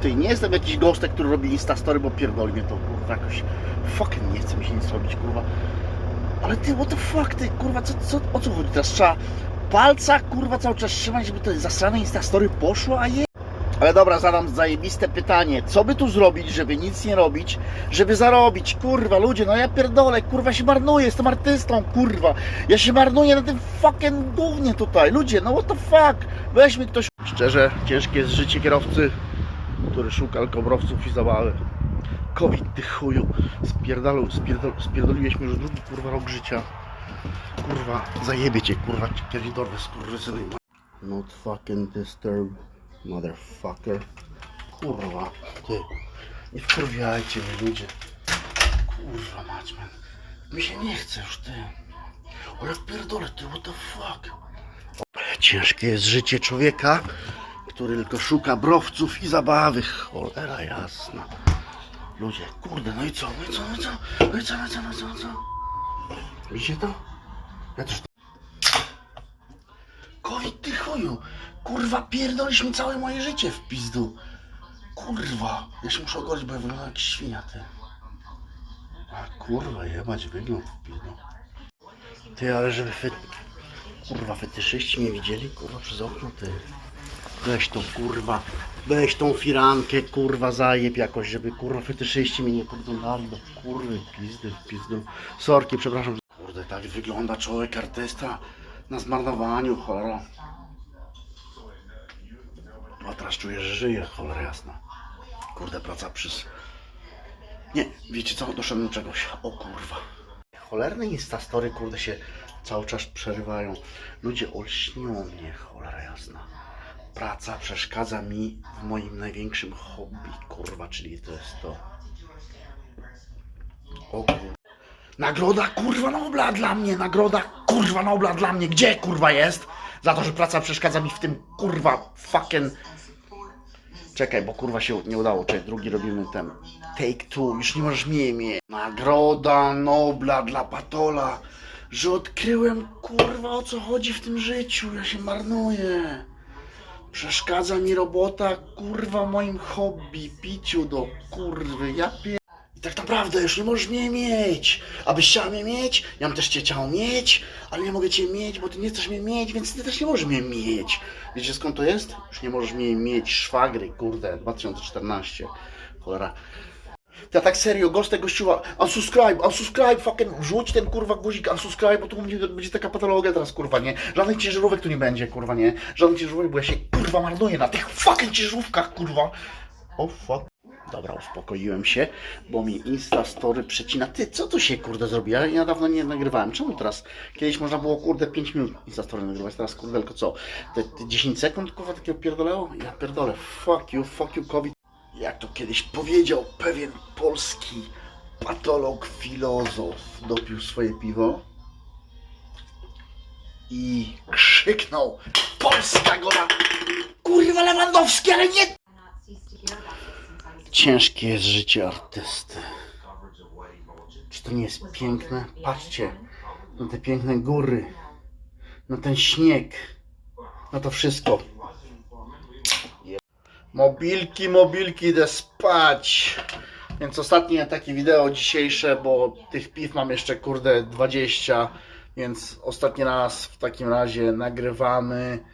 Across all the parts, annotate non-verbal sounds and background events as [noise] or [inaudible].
Ty, nie jestem jakiś gostek, który robi instastory, bo pierdoli mnie to, kurwa, jakoś fucking nie chce mi się nic robić, kurwa. Ale ty, what the fuck, ty, kurwa, co, co, o co chodzi teraz? Trzeba palca, kurwa, cały czas trzymać, żeby to zasrane instastory poszło, a je... Ale dobra, zadam zajebiste pytanie. Co by tu zrobić, żeby nic nie robić, żeby zarobić? Kurwa, ludzie, no ja pierdolę, kurwa się marnuję, jestem artystą, kurwa. Ja się marnuję na tym fucking głównie tutaj. Ludzie, no what the fuck? Weź mi ktoś... Szczerze, ciężkie jest życie kierowcy, który szuka alkobrowców i zabawy. COVID, ty chuju. Spierdalu, spierdol, spierdoliłeś mi już drugi, kurwa, rok życia. Kurwa, zajebie cię, kurwa, kiedyś dorwę, skurwysyny. Not fucking disturb, motherfucker. Kurwa, ty. Nie wkurwiajcie mnie, ludzie. Kurwa, mać. Mi się nie chce już, ty. Ja pierdolę, ty, what the fuck. Ciężkie jest życie człowieka, który tylko szuka browców i zabawy. Cholera jasna. Ludzie, kurde, no i co, no i co, no i co, no i co, no i co, no i co, no i co? Widzicie to? Ja też. COVID, ty chuju! Kurwa, pierdolisz mi całe moje życie w pizdu. Kurwa, ja się muszę ogolić, bo ja wyglądam jak świnia, ty. A kurwa, jebać wygląd w pizdu. Ty, ale żeby fe... Kurwa, fetyszyści mnie widzieli, kurwa, przez okno, ty. Weź tą, kurwa, weź tą firankę, kurwa, zajeb jakoś, żeby, kurwa, fetyszyści mnie nie podglądali do kurwy, pizdy, pizdu. Sorki, przepraszam. Kurde, tak wygląda człowiek artysta na zmarnowaniu, cholera. A teraz czuję, że żyję, cholera jasna. Kurde, praca przez... Nie, wiecie co, doszedłem do czegoś. O kurwa. Cholerne instastory, kurde, się cały czas przerywają. Ludzie olśnią mnie, cholera jasna. Praca przeszkadza mi w moim największym hobby, kurwa, czyli to jest to. O kurwa. Nagroda kurwa Nobla dla mnie, nagroda kurwa Nobla dla mnie. Gdzie kurwa jest? Za to, że praca przeszkadza mi w tym kurwa fucking... Czekaj, bo kurwa się nie udało. Czekaj, drugi robimy ten. Take two, już nie możesz mnie mieć. Nagroda Nobla dla Patola. Że odkryłem kurwa o co chodzi w tym życiu. Ja się marnuję. Przeszkadza mi robota kurwa moim hobby, piciu do kurwy. Ja pier... I tak naprawdę już nie możesz mnie mieć. Abyś chciał mnie mieć, ja bym też cię chciał mieć, ale nie mogę cię mieć, bo ty nie chcesz mnie mieć, więc ty też nie możesz mnie mieć. Wiecie skąd to jest? Już nie możesz mnie mieć, szwagry, kurde, 2014. Cholera. Ja tak serio, gość tego gościuła, unsubscribe, unsubscribe, fucking wrzuć ten kurwa guzik, unsubscribe, bo tu mnie będzie taka patologia teraz, kurwa, nie? Żadnych ciężarówek tu nie będzie, kurwa, nie? Żadnych ciężarówek, bo ja się, kurwa, marnuję na tych fucking ciężarówkach, kurwa. O fuck. Dobra, uspokoiłem się, bo mi Insta Story przecina. Ty, co tu się kurde zrobi? Ja, ja dawno nie nagrywałem. Czemu teraz? Kiedyś można było kurde 5 minut Insta Story nagrywać, teraz kurde tylko co? Te, te 10 sekund kurwa takiego pierdoleo? Ja pierdolę. Fuck you, fuck you COVID. Jak to kiedyś powiedział pewien polski patolog, filozof, dopił swoje piwo i krzyknął Polska gola! Kurwa Lewandowski, ale nie Ciężkie jest życie artysty. Czy to nie jest piękne? Patrzcie na te piękne góry, na ten śnieg, na to wszystko. Mobilki, mobilki, idę spać. Więc ostatnie takie wideo dzisiejsze, bo tych piw mam jeszcze kurde 20, więc ostatni raz w takim razie nagrywamy.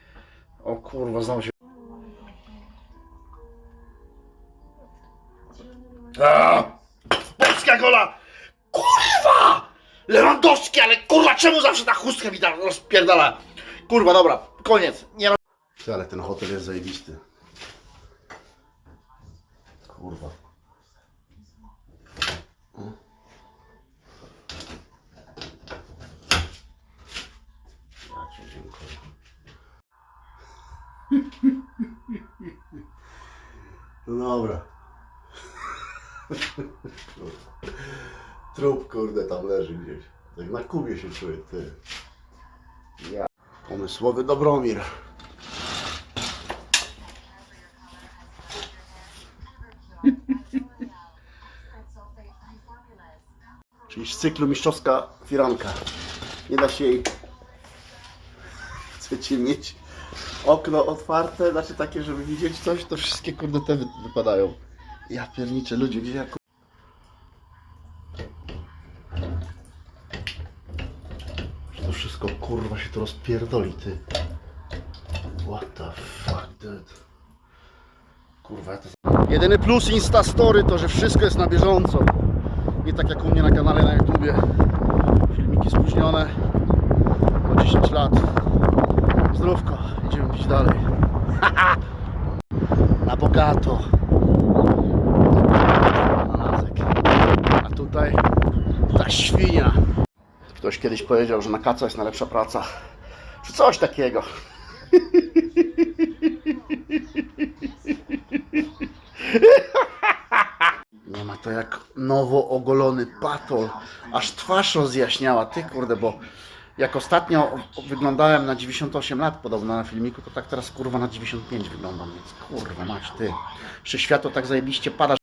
O kurwa, znowu się A! Polska gola! Kurwa! Lewandowski, ale kurwa, czemu zawsze ta chustka mi rozpierdala? Kurwa, dobra, koniec. Nie ma... Ale ten hotel jest zajebisty. Kurwa. Ja dziękuję. No dobra. Trup kurde tam leży gdzieś. Tak na kubie się czuję, ty. Ja. Pomysłowy Dobromir. [laughs] Czyli z cyklu mistrzowska firanka. Nie da się jej... Chcecie mieć okno otwarte, znaczy takie, żeby widzieć coś, to wszystkie kurde te wy- wypadają. Ja pierniczę, ludzie, gdzie ja. To wszystko kurwa się tu rozpierdoli, ty. What the fuck, dude. Kurwa, ja to... Jedyny plus Instastory to, że wszystko jest na bieżąco. Nie tak jak u mnie na kanale na YouTubie. Filmiki spóźnione o 10 lat. Zdrówko, idziemy pić dalej. [laughs] Na bogato. Ananasek. A tutaj ta świnia. Ktoś kiedyś powiedział, że na kaca jest najlepsza praca. Czy coś takiego. [laughs] Nie ma to jak nowo ogolony patol. Aż twarz rozjaśniała. Ty kurde, bo jak ostatnio wyglądałem na 98 lat podobno na filmiku, to tak teraz kurwa na 95 wyglądam. Więc kurwa mać ty. Że światło tak zajebiście pada,